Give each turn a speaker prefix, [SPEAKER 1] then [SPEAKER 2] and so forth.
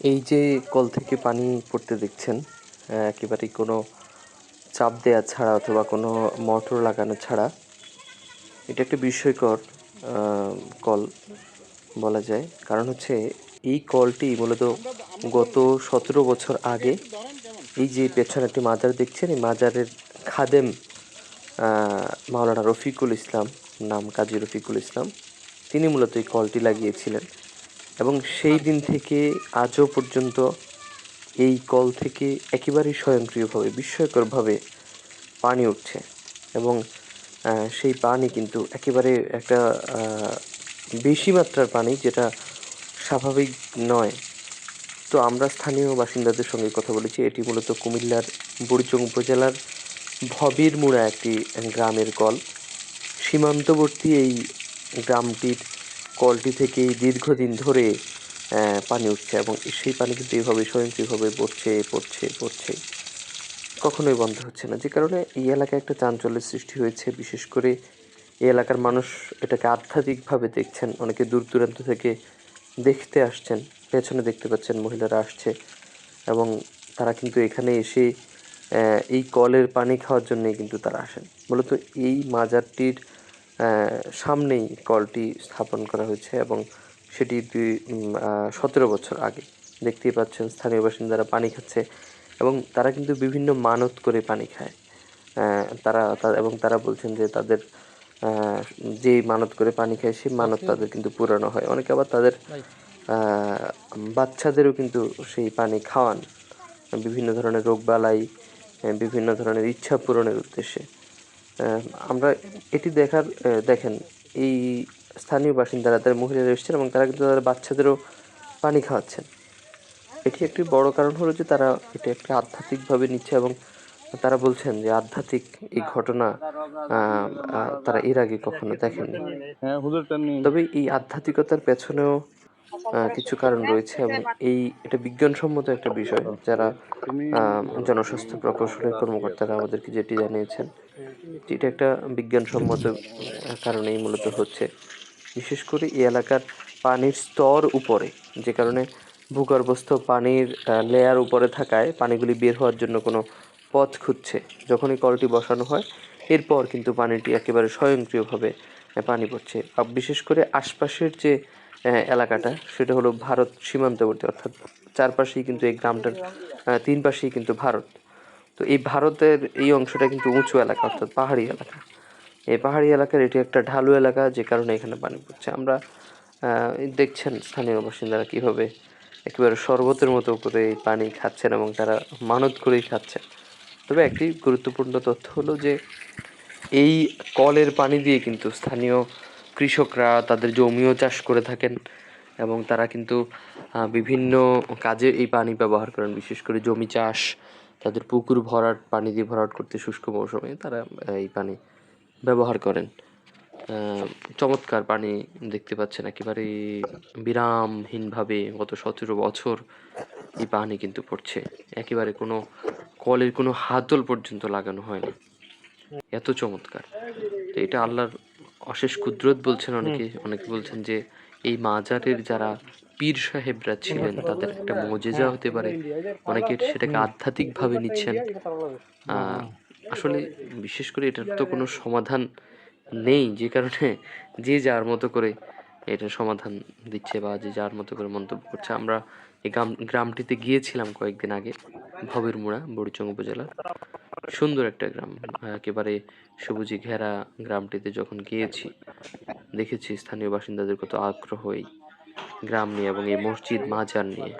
[SPEAKER 1] এই যে কল থেকে পানি পড়তে দেখছেন একেবারেই কোনো চাপ দেওয়া ছাড়া অথবা কোনো মোটর লাগানো ছাড়া, এটা একটা বিস্ময়কর কল বলা যায়। কারণ হচ্ছে এই কলটি মূলত গত সতেরো বছর আগে এই যে পেছনে একটি মাজার দেখছেন, এই মাজারের খাদেম মাওলানা রফিকুল ইসলাম, নাম কাজী রফিকুল ইসলাম, তিনি মূলত এই কলটি লাগিয়েছিলেন। এবং সেই দিন থেকে আজও পর্যন্ত এই কল থেকে একেবারেই স্বয়ংক্রিয়ভাবে, বিস্ময়করভাবে পানি উঠছে। এবং সেই পানি কিন্তু একেবারে একটা বেশি মাত্রার পানি যেটা স্বাভাবিক নয়। তো আমরা স্থানীয় বাসিন্দাদের সঙ্গে কথা বলেছি। এটি মূলত কুমিল্লার বুড়িচং উপজেলার ভবির মুড়া একটি গ্রামের কল। সীমান্তবর্তী এই গ্রামটির কলটি থেকেই দীর্ঘদিন ধরে পানি উঠছে এবং সেই পানি কিন্তু এইভাবে স্বয়ংক্রিয়ভাবে পড়ছে পড়ছে পড়ছে। কখনোই বন্ধ হচ্ছে না। যে কারণে এই এলাকায় একটা চাঞ্চল্যের সৃষ্টি হয়েছে। বিশেষ করে এই এলাকার মানুষ এটাকে আধ্যাত্মিকভাবে দেখছেন, অনেকে দূর দূরান্ত থেকে দেখতে আসছেন, পেছনে দেখতে পাচ্ছেন, মহিলারা আসছে এবং তারা কিন্তু এখানে এসে এই কলের পানি খাওয়ার জন্যই কিন্তু তারা আসেন। মূলত এই মাজারটির সামনেই কলটি স্থাপন করা হয়েছে এবং সেটি দুই সতেরো বছর আগে। দেখতেই পাচ্ছেন স্থানীয় বাসিন্দারা পানি খাচ্ছে এবং তারা কিন্তু বিভিন্ন মানত করে পানি খায়। তারা এবং তারা বলছেন যে তাদের যে মানত করে পানি খায় সেই মানত তাদের কিন্তু পুরানো হয়। অনেকে আবার তাদের বাচ্চাদেরও কিন্তু সেই পানি খাওয়ান। বিভিন্ন ধরনের রোগবালাই বিভিন্ন ধরনের ইচ্ছা পূরণের উদ্দেশ্যে। আমরা এটি দেখার দেখেন এই স্থানীয় বাসিন্দারা তাদের মহিলারা এসেছেন এবং তারা কিন্তু তাদের বাচ্চাদেরও পানি খাওয়াচ্ছেন। এটি একটি বড় কারণ হলো যে তারা এটা একটা আধ্যাত্মিকভাবে নিচ্ছে এবং তারা বলছেন যে আধ্যাত্মিক এই ঘটনা তারা এর আগে কখনো দেখেননি।
[SPEAKER 2] হ্যাঁ
[SPEAKER 1] তবে এই আধ্যাত্মিকতার পেছনেও কিছু কারণ রয়েছে এবং এই এটা বিজ্ঞানসম্মত একটা বিষয় যারা জনস্বাস্থ্য প্রকৌশলের কর্মকর্তারা আমাদেরকে যেটি জানিয়েছেন, এটা একটা বিজ্ঞানসম্মত কারণেই মূলত হচ্ছে। বিশেষ করে এই এলাকার পানির স্তর উপরে, যে কারণে ভূগর্ভস্থ পানির লেয়ার উপরে থাকায় পানিগুলি বের হওয়ার জন্য কোনো পথ খুঁজছে। যখনই কলটি বসানো হয়, এরপর কিন্তু পানিটি একেবারে স্বয়ংক্রিয়ভাবে পানি পড়ছে। বিশেষ করে আশপাশের যে এলাকাটা। সেটা হলো ভারত সীমান্তবর্তী, অর্থাৎ চারপাশেই কিন্তু এই গ্রামটার তিন পাশেই কিন্তু ভারত। তো এই ভারতের এই অংশটা কিন্তু উঁচু এলাকা, অর্থাৎ পাহাড়ি এলাকা। এই পাহাড়ি এলাকার এটি একটা ঢালু এলাকা, যে কারণে এখানে পানি পড়ছে। আমরা দেখছেন স্থানীয় বাসিন্দারা কীভাবে একেবারে শরবতের মতো করে এই পানি খাচ্ছেন এবং তারা মানত করেই খাচ্ছেন। তবে একটি গুরুত্বপূর্ণ তথ্য হলো যে এই কলের পানি দিয়ে কিন্তু স্থানীয় কৃষকরা তাদের জমিও চাষ করে থাকেন এবং তারা কিন্তু বিভিন্ন কাজে এই পানি ব্যবহার করেন। বিশেষ করে জমি চাষ, তাদের পুকুর ভরাট, পানি দিয়ে ভরাট করতে শুষ্ক মৌসুমে তারা এই পানি ব্যবহার করেন। চমৎকার পানি দেখতে পাচ্ছেন একেবারে বিরামহীনভাবে গত সতেরো বছর এই পানি কিন্তু পড়ছে। একেবারে কোনো কলের কোনো হাতল পর্যন্ত লাগানো হয়নি। এত চমৎকার। তো এটা আল্লাহর অশেষ কুদরত বলছেন অনেকে। অনেকে বলছেন যে এই মাজারের যারা পীর সাহেবরা ছিলেন তাদের একটা মজেজা হতে পারে। অনেকে সেটাকে আধ্যাত্মিকভাবে নিচ্ছেন। আসলে বিশেষ করে এটার তো কোনো সমাধান নেই যে কারণে যে যার মতো করে এটা সমাধান দিচ্ছে বা যে যার মতো করে মন্তব্য করছে। আমরা এই গ্রাম গ্রামটিতে গিয়েছিলাম কয়েকদিন আগে ভবের মুড়া বড়িচং উপজেলার। সুন্দর একটা গ্রাম, একেবারে সবুজে ঘেরা গ্রামটিতে যখন গিয়েছি, দেখেছি স্থানীয় বাসিন্দাদের কত আগ্রহই গ্রাম নিয়ে এবং এই মসজিদ মাজার নিয়ে।